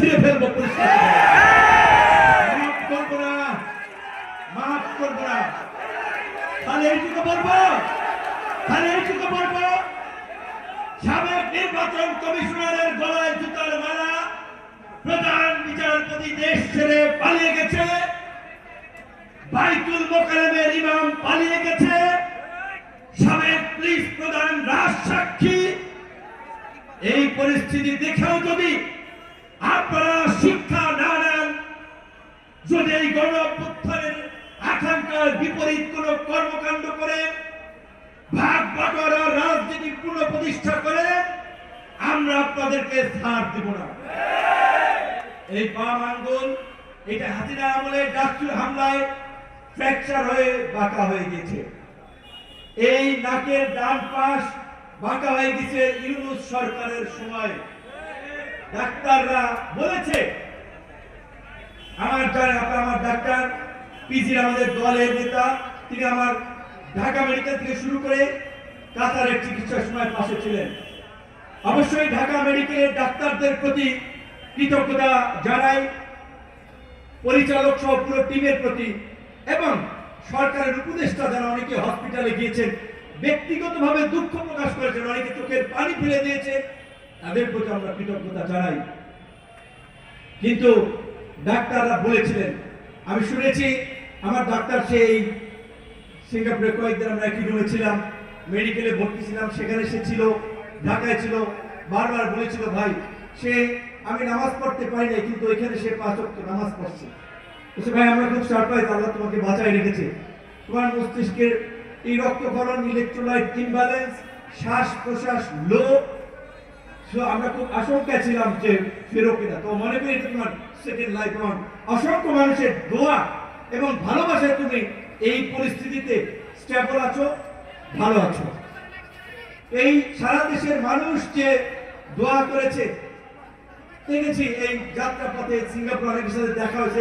ছিঁড়ে ফেলব পরিষ্কার মাফ করব না। মাফ করব না। তাহলে এইটুকু বলব? তাহলে এইটুকু বলব? সাবেক নির্বাচন কমিশনারের গলায় জুতার মালা প্রধান বিচারপতি দেশ ছেড়ে পালিয়ে গেছে। বাইতুল মোকারমের ইমাম পালিয়ে গেছে। সাবেক পুলিশ প্রধান রাজ সাক্ষী। এই পরিস্থিতি দেখেও যদি আপনারা শিক্ষা না নেন, যদি এই গণ আকাঙ্ক্ষার বিপরীত কোন কর্মকাণ্ড করে, ভাগ বাটোয়ারা রাজনীতি পুনঃপ্রতিষ্ঠা করে, আমরা আপনাদেরকে ছাড় দেব না। এই বাম এটা হাতিনা আমলে ডাক্তার হামলায় ফ্র্যাকচার হয়ে বাঁকা হয়ে গেছে। এই নাকের ডান পাশ বাঁকা হয়ে গেছে ইউনুস সরকারের সময়। ডাক্তাররা বলেছে, আমার আমার ডাক্তার, পিজির আমাদের দলের নেতা, তিনি আমার ঢাকা মেডিকেল থেকে শুরু করে কাতারের চিকিৎসার সময় পাশে ছিলেন। অবশ্যই ঢাকা মেডিকেলের ডাক্তারদের প্রতি কৃতজ্ঞতা জানাই, পরিচালক সহ পুরো টিমের প্রতি এবং সরকারের উপদেষ্টা যারা অনেকে হসপিটালে গিয়েছেন, ব্যক্তিগতভাবে দুঃখ প্রকাশ করেছেন, অনেকে চোখের পানি ফেলে দিয়েছে তাদের প্রতি আমরা কৃতজ্ঞতা জানাই। কিন্তু ডাক্তাররা বলেছিলেন, আমি শুনেছি আমার ডাক্তার সেই সিঙ্গাপুরে কয়েকদিন আমরা একই রুমে ছিলাম, মেডিকেলে ভর্তি ছিলাম, সেখানে সে ছিল, ঢাকায় ছিল, বারবার বলেছিল, ভাই, সে, আমি নামাজ পড়তে পারি নাই, কিন্তু ওইখানে সে পাঁচ ওয়াক্ত নামাজ পড়ছে। বলছে, ভাই, আমরা খুব সারপ্রাইজ আল্লাহ তোমাকে বাঁচাই রেখেছে। তোমার মস্তিষ্কের এই রক্তকরণ ইলেকট্রোলাইট ইমব্যালেন্স শ্বাস প্রশ্বাস লো আমরা খুব আশঙ্কা ছিলাম যে ফেরো কিনা। তো মনে করি তোমার সেকেন্ড লাইফ অন অসংখ্য মানুষের দোয়া এবং ভালোবাসায় তুমি এই পরিস্থিতিতে স্টেবল আছো, ভালো আছো। এই সারা দেশের মানুষ যে দোয়া করেছে, দেখেছি এই যাত্রা পথে সিঙ্গাপুর অনেকের সাথে দেখা হয়েছে